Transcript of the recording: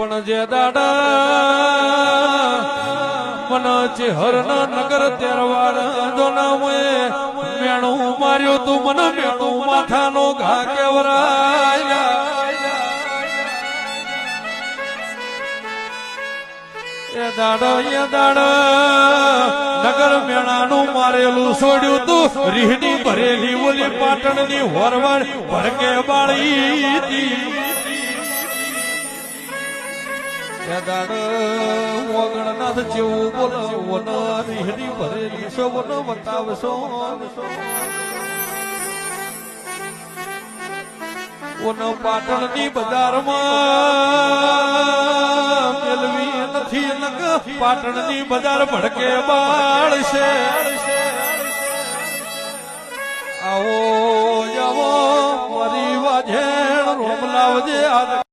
પણ જે દાડા મન ચેહરના નગર તેરવાડ દોનામોએ મેણું માર્યું તું મને, મેણું માથાનો ઘા કેવરાય. એ દાડો એ દાડો, નગર મેણાનું મારેલું છોડ્યું તું. રીહની ભરેલી ઓલી પાટણની હોરવાડ ભરકે બાળી હતી. દાડો ઓગણનાથ જેવું બોલો વન રીહની ભરેલી સવન વન બતાવશો ઓનો પાટણની બજારમાં મેલવી નથી નક, પાટણની બજાર ભડકે બાળશે. આવો આવો, મરી વાજે રોમ લાવજે આજ